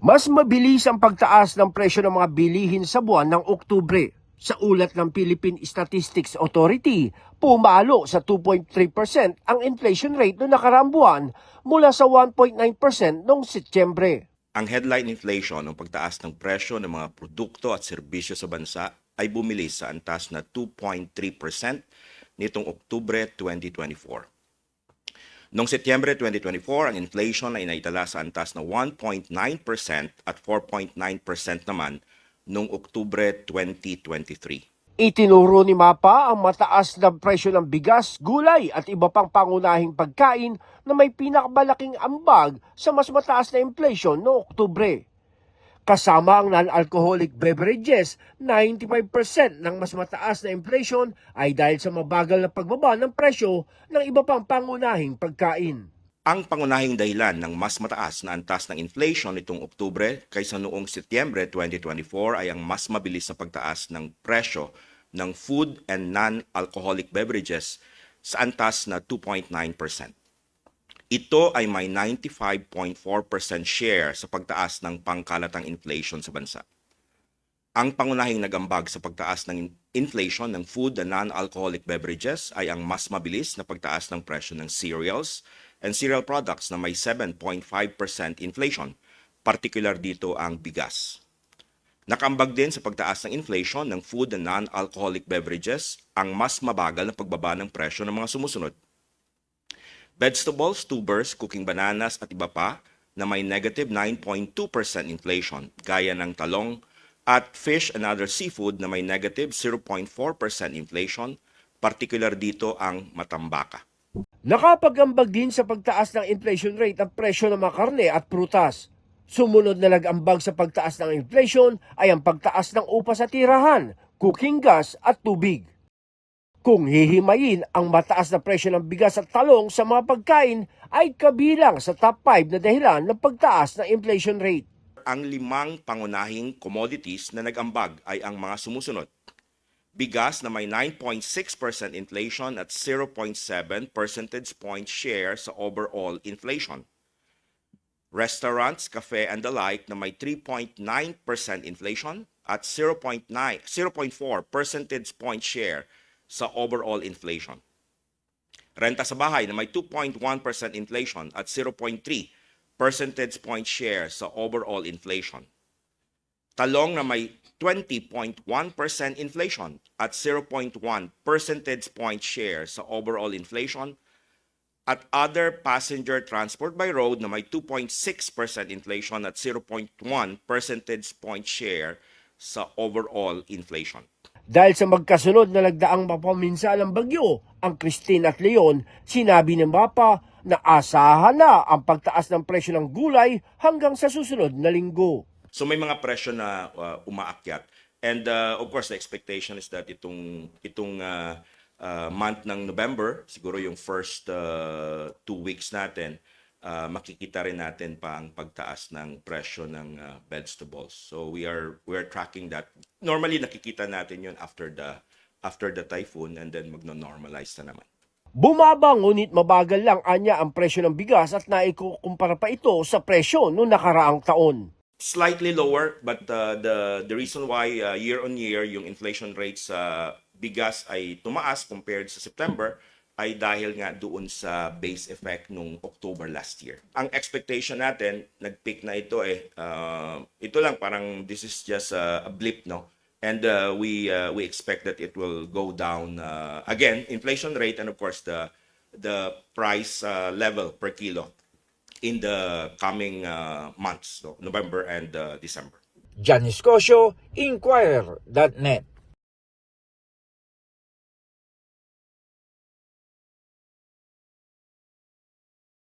Mas mabilis ang pagtaas ng presyo ng mga bilihin sa buwan ng Oktubre. Sa ulat ng Philippine Statistics Authority, pumalo sa 2.3% ang inflation rate noong nakaraang buwan mula sa 1.9% noong Setyembre. Ang headline inflation o pagtaas ng presyo ng mga produkto at serbisyo sa bansa ay bumilis sa antas na 2.3% nitong Oktubre 2024. Noong Setyembre 2024, ang inflation ay naitala sa antas na 1.9% at 4.9% naman noong Oktubre 2023. Itinuro ni Mapa ang mataas na presyo ng bigas, gulay at iba pang pangunahing pagkain na may pinakamalaking ambag sa mas mataas na inflation noong Oktubre. Kasama ang non-alcoholic beverages, 95% ng mas mataas na inflation ay dahil sa mabagal na pagbaba ng presyo ng iba pang pangunahing pagkain. Ang pangunahing dahilan ng mas mataas na antas ng inflation nitong Oktubre kaysa noong Setyembre 2024 ay ang mas mabilis na pagtaas ng presyo ng food and non-alcoholic beverages sa antas na 2.9%. Ito ay may 95.4% share sa pagtaas ng pangkalatang inflation sa bansa. Ang pangunahing nagambag sa pagtaas ng inflation ng food and non-alcoholic beverages ay ang mas mabilis na pagtaas ng presyo ng cereals and cereal products na may 7.5% inflation, particular dito ang bigas. Nakambag din sa pagtaas ng inflation ng food and non-alcoholic beverages ang mas mabagal na pagbaba ng presyo ng mga sumusunod. Vegetables, tubers, cooking bananas at iba pa na may negative 9.2% inflation gaya ng talong at fish and other seafood na may negative 0.4% inflation, particular dito ang matambaka. Nakapagambag din sa pagtaas ng inflation rate ang presyo ng mga karne at prutas. Sumunod na nag-ambag sa pagtaas ng inflation ay ang pagtaas ng upa sa tirahan, cooking gas at tubig. Kung hihimayin ang mataas na presyo ng bigas at talong sa mga pagkain ay kabilang sa top 5 na dahilan ng pagtaas ng inflation rate. Ang limang pangunahing commodities na nag-ambag ay ang mga sumusunod. Bigas na may 9.6% inflation at 0.7 percentage point share sa overall inflation. Restaurants, cafe and the like na may 3.9% inflation at 0.9 0.4 percentage point share sa overall inflation. Renta sa bahay na may 2.1% inflation at 0.3 percentage point share sa overall inflation. Talong na may 20.1% inflation at 0.1 percentage point share sa overall inflation at other passenger transport by road na may 2.6% inflation at 0.1 percentage point share sa overall inflation. Dahil sa magkasunod na nagdaang mapaminsalang bagyo, ang Christine at Leon, sinabi ng Mapa na asahan na ang pagtaas ng presyo ng gulay hanggang sa susunod na linggo. So may mga presyo na uh, umaakyat. And uh, of course, the expectation is that itong itong uh, uh, month ng November, siguro yung first uh, two weeks natin, uh, makikita rin natin pa ang pagtaas ng presyo ng uh, vegetables. So we are we are tracking that. Normally nakikita natin yun after the after the typhoon and then magno-normalize na naman. Bumaba ngunit mabagal lang anya ang presyo ng bigas at naikukumpara pa ito sa presyo noong nakaraang taon. slightly lower but uh, the the reason why uh, year on year yung inflation rate sa bigas ay tumaas compared sa September ay dahil nga doon sa base effect nung October last year. Ang expectation natin, nag-peak na ito eh. uh, ito lang parang this is just a, a blip no. And uh, we uh, we expect that it will go down uh, again inflation rate and of course the the price uh, level per kilo in the coming uh, months, so November and uh, December. John Escocio, Inquirer.net.